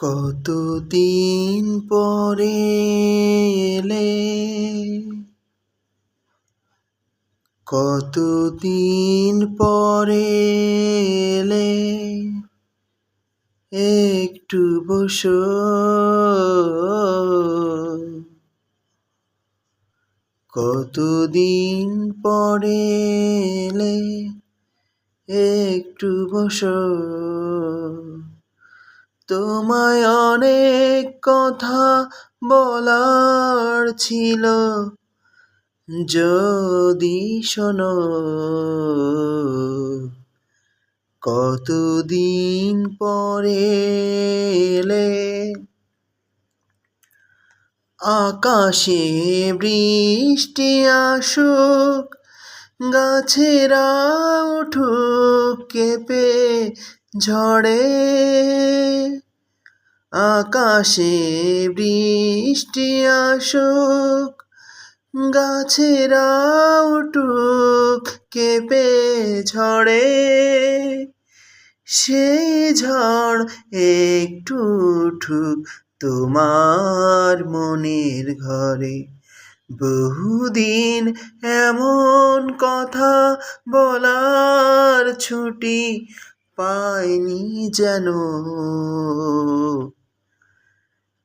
কতদিন পরে এলে? কতদিন পরে এলে? একটু বসো। কতদিন পরে এলে? একটু বসো। তোমায় অনেক কথা বলার ছিল। যদি শোনো, কতদিন পরে এলে? আকাশে বৃষ্টি আসুক, গাছেরা উঠুক, কেঁপে ঝড়ে আকাশে বৃষ্টি আসুক, গাছেরা উঠুক, কেঁপে ঝড়ে সেই ঝড় একটু উঠুক তোমার মনের ঘরে। বহুদিন এমন কথা বলার ছুটি পাইনি যেন।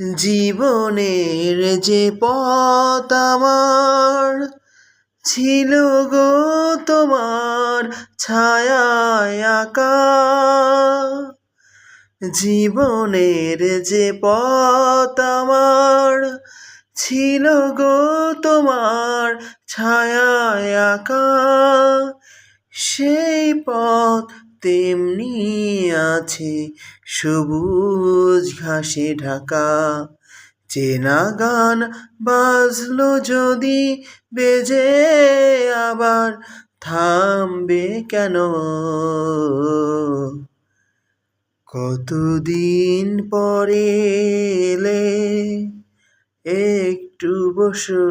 জীবনের যে পথ আমার ছিল গো তোমার ছায়ায় জীবনের যে পথ আমার ছিল গো তোমার ছায়ায় সেই পথ তেমনি আছে সবুজ ঘাসে ঢাকা। চেনা গান বাজলো যদি বেজে আবার থামবে কেন? কতদিন পরে এলে একটু বসো।